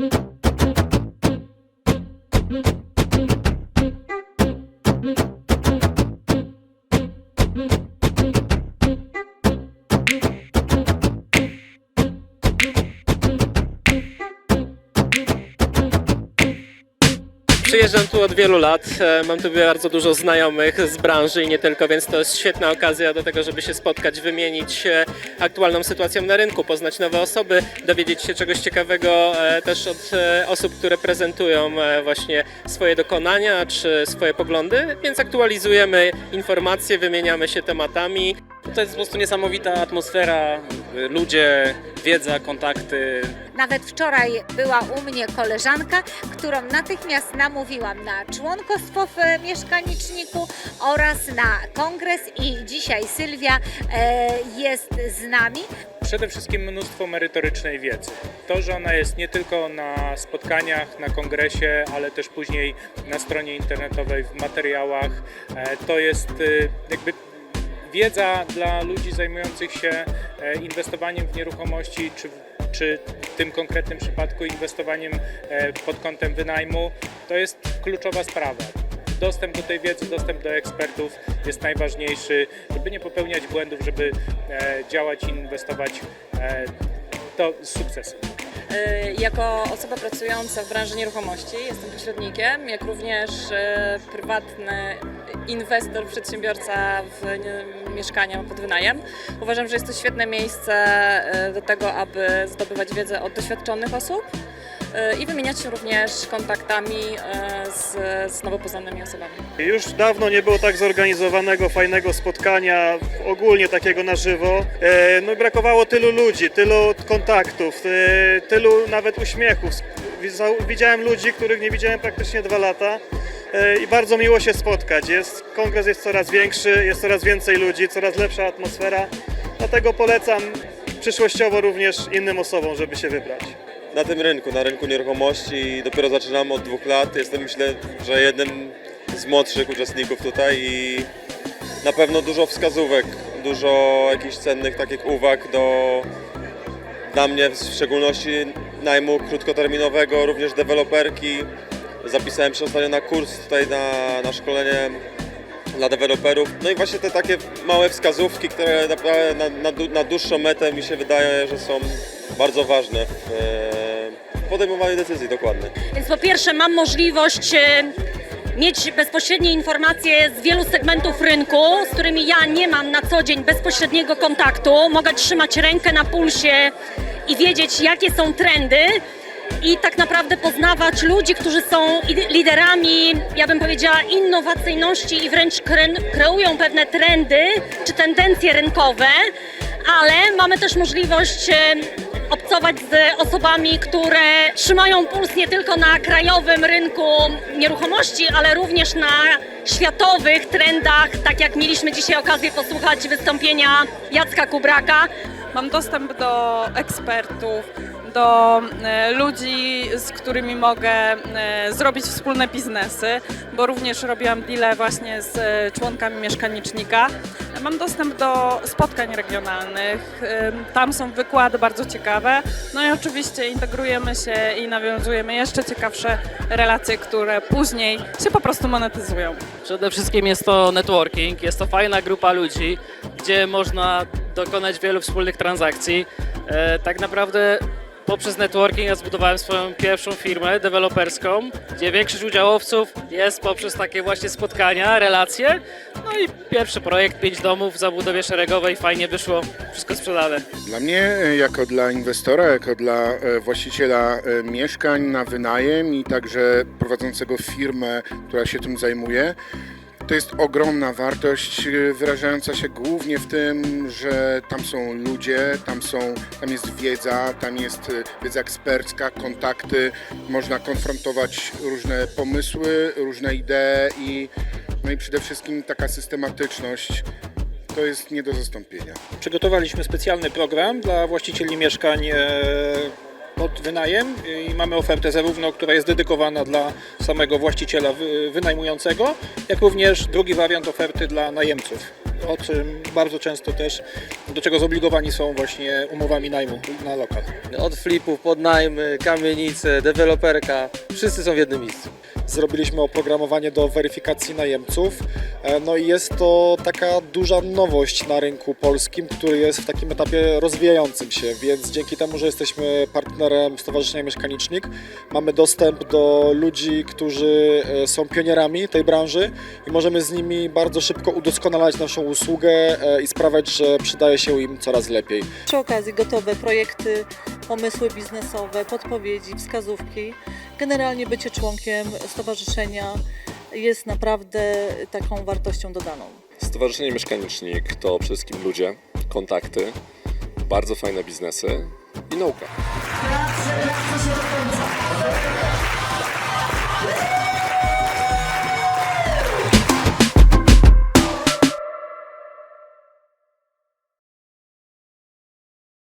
Thank you. Przyjeżdżam tu od wielu lat, e, mam tu bardzo dużo znajomych z branży i nie tylko, więc to jest świetna okazja do tego, żeby się spotkać, wymienić się aktualną sytuacją na rynku, poznać nowe osoby, dowiedzieć się czegoś ciekawego e, też od e, osób, które prezentują e, właśnie swoje dokonania czy swoje poglądy, więc aktualizujemy informacje, wymieniamy się tematami. To jest po prostu niesamowita atmosfera, ludzie, wiedza, kontakty. Nawet wczoraj była u mnie koleżanka, którą natychmiast namówiłam na członkostwo w mieszkaniczniku oraz na kongres i dzisiaj Sylwia e, jest z nami. Przede wszystkim mnóstwo merytorycznej wiedzy. To, że ona jest nie tylko na spotkaniach, na kongresie, ale też później na stronie internetowej, w materiałach, e, to jest e, jakby wiedza dla ludzi zajmujących się e, inwestowaniem w nieruchomości, czy, czy w tym konkretnym przypadku inwestowaniem e, pod kątem wynajmu. To jest kluczowa sprawa. Dostęp do tej wiedzy, dostęp do ekspertów jest najważniejszy, żeby nie popełniać błędów, żeby e, działać i inwestować to z sukcesem. Jako osoba pracująca w branży nieruchomości jestem pośrednikiem, jak również prywatny inwestor, przedsiębiorca w mieszkania pod wynajem. Uważam, że jest to świetne miejsce y, do tego, aby zdobywać wiedzę od doświadczonych osób y, i wymieniać się również kontaktami y, z, z nowo poznanymi osobami. Już dawno nie było tak zorganizowanego, fajnego spotkania, ogólnie takiego na żywo. E, No brakowało tylu ludzi, tylu kontaktów, e, tylu nawet uśmiechów. Widziałem ludzi, których nie widziałem praktycznie dwa lata e, i bardzo miło się spotkać. Jest, kongres jest coraz większy, jest coraz więcej ludzi, coraz lepsza atmosfera. Dlatego polecam przyszłościowo również innym osobom, żeby się wybrać. na tym rynku, na rynku nieruchomości. Dopiero zaczynam od dwóch lat. Jestem myślę, że jednym z młodszych uczestników tutaj i na pewno dużo wskazówek, dużo jakichś cennych takich uwag do dla mnie w szczególności najmu krótkoterminowego, również deweloperki. Zapisałem się ostatnio na kurs tutaj na, na szkolenie dla deweloperów. No i właśnie te takie małe wskazówki, które naprawdę na, na, na dłuższą metę mi się wydaje, że są bardzo ważne w e, podejmowaniu decyzji dokładnie. Więc po pierwsze mam możliwość e, mieć bezpośrednie informacje z wielu segmentów rynku, z którymi ja nie mam na co dzień bezpośredniego kontaktu. Mogę trzymać rękę na pulsie i wiedzieć, jakie są trendy. I tak naprawdę poznawać ludzi, którzy są ide- liderami, ja bym powiedziała, innowacyjności i wręcz kre- kreują pewne trendy czy tendencje rynkowe, ale mamy też możliwość e, obcować z osobami, które trzymają puls nie tylko na krajowym rynku nieruchomości, ale również na światowych trendach, tak jak mieliśmy dzisiaj okazję posłuchać wystąpienia Jacka Kubraka. Mam dostęp do ekspertów, do e, ludzi, z którymi mogę e, zrobić wspólne biznesy, bo również robiłam deale właśnie z e, członkami mieszkanicznika. Mam dostęp do spotkań regionalnych, tam są wykłady bardzo ciekawe, no i oczywiście integrujemy się i nawiązujemy jeszcze ciekawsze relacje, które później się po prostu monetyzują. Przede wszystkim jest to networking, jest to fajna grupa ludzi, gdzie można dokonać wielu wspólnych transakcji. Tak naprawdę poprzez networking ja zbudowałem swoją pierwszą firmę deweloperską, gdzie większość udziałowców jest poprzez takie właśnie spotkania, relacje. No i pierwszy projekt, pięć domów w zabudowie szeregowej, fajnie wyszło, wszystko sprzedane. Dla mnie, e, jako dla inwestora, jako dla e, właściciela e, mieszkań na wynajem i także prowadzącego firmę, która się tym zajmuje, to jest ogromna wartość e, wyrażająca się głównie w tym, że tam są ludzie, tam, są, tam jest wiedza, tam jest e, wiedza ekspercka, kontakty, można konfrontować różne pomysły, różne idee i, no i przede wszystkim taka systematyczność to jest nie do zastąpienia. Przygotowaliśmy specjalny program dla właścicieli mieszkań e, pod wynajem i mamy ofertę zarówno, która jest dedykowana dla samego właściciela wy- wynajmującego, jak również drugi wariant oferty dla najemców. o czym bardzo często też, do czego zobligowani są właśnie umowami najmu na lokal. Od flipów, podnajmy, kamienice, deweloperka, wszyscy są w jednym miejscu. Zrobiliśmy oprogramowanie do weryfikacji najemców. E, No i jest to taka duża nowość na rynku polskim, który jest w takim etapie rozwijającym się, więc dzięki temu, że jesteśmy partnerem Stowarzyszenia Mieszkanicznik, mamy dostęp do ludzi, którzy e, są pionierami tej branży i możemy z nimi bardzo szybko udoskonalać naszą usługę e, i sprawiać, że przydaje się im coraz lepiej. Przy okazji gotowe projekty, pomysły biznesowe, podpowiedzi, wskazówki. Generalnie bycie członkiem stowarzyszenia jest naprawdę taką wartością dodaną. Stowarzyszenie Mieszkanicznik to przede wszystkim ludzie, kontakty, bardzo fajne biznesy i nauka.